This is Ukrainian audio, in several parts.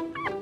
Ha ha ha!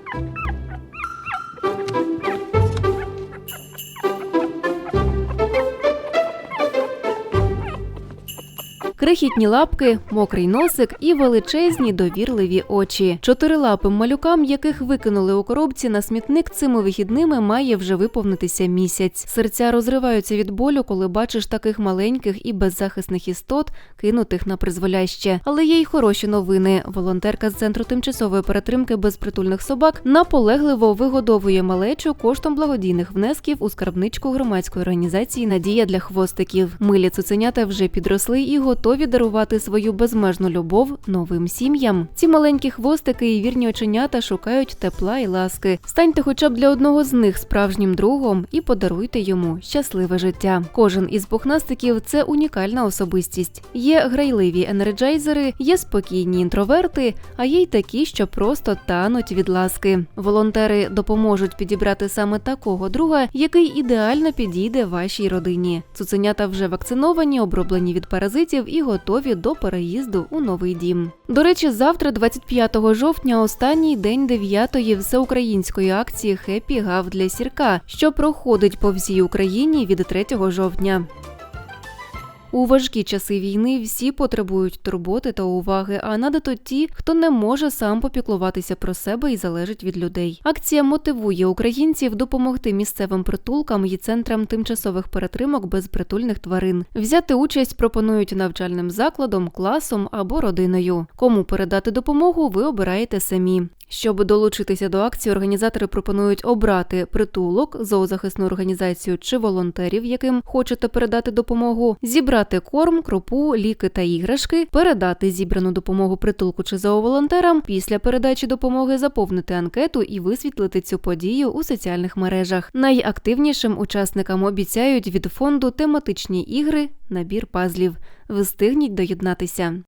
Крихітні лапки, мокрий носик і величезні довірливі очі. Чотирилапим малюкам, яких викинули у коробці на смітник цими вихідними, має вже виповнитися місяць. Серця розриваються від болю, коли бачиш таких маленьких і беззахисних істот, кинутих на призволяще. Але є й хороші новини. Волонтерка з центру тимчасової перетримки безпритульних собак наполегливо вигодовує малечу коштом благодійних внесків у скарбничку громадської організації Надія для хвостиків. Милі цуценята вже підросли і готові дарувати свою безмежну любов новим сім'ям. Ці маленькі хвостики і вірні оченята шукають тепла і ласки. Станьте хоча б для одного з них справжнім другом і подаруйте йому щасливе життя. Кожен із пухнастиків це унікальна особистість. Є грайливі енерджайзери, є спокійні інтроверти, а є й такі, що просто тануть від ласки. Волонтери допоможуть підібрати саме такого друга, який ідеально підійде вашій родині. Цуценята вже вакциновані, оброблені від паразитів і готові до переїзду у новий дім. До речі, завтра, 25 жовтня, останній день 9-ї всеукраїнської акції Хеппі Гав для сірка, що проходить по всій Україні від 3 жовтня. У важкі часи війни всі потребують турботи та уваги, а надто ті, хто не може сам попіклуватися про себе і залежить від людей. Акція мотивує українців допомогти місцевим притулкам і центрам тимчасових перетримок безпритульних тварин. Взяти участь пропонують навчальним закладом, класом або родиною. Кому передати допомогу, ви обираєте самі. Щоб долучитися до акції, організатори пропонують обрати притулок, зоозахисну організацію чи волонтерів, яким хочете передати допомогу, зібрати корм, крупу, ліки та іграшки, передати зібрану допомогу притулку чи зооволонтерам. Після передачі допомоги заповнити анкету і висвітлити цю подію у соціальних мережах. Найактивнішим учасникам обіцяють від фонду тематичні ігри, набір пазлів. Встигніть доєднатися.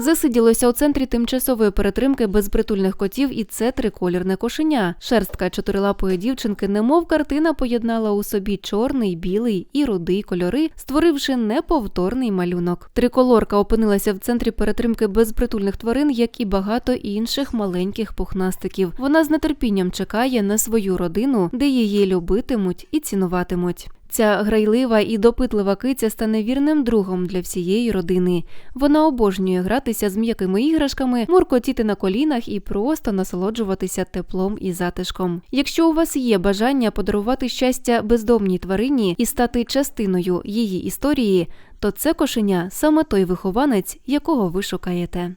Засиділося у центрі тимчасової перетримки безпритульних котів, і це триколірне кошеня. Шерстка чотирилапої дівчинки, немов картина, поєднала у собі чорний, білий і рудий кольори, створивши неповторний малюнок. Триколорка опинилася в центрі перетримки безпритульних тварин, як і багато інших маленьких пухнастиків. Вона з нетерпінням чекає на свою родину, де її любитимуть і цінуватимуть. Ця грайлива і допитлива киця стане вірним другом для всієї родини. Вона обожнює гратися з м'якими іграшками, муркотіти на колінах і просто насолоджуватися теплом і затишком. Якщо у вас є бажання подарувати щастя бездомній тварині і стати частиною її історії, то це кошеня саме той вихованець, якого ви шукаєте.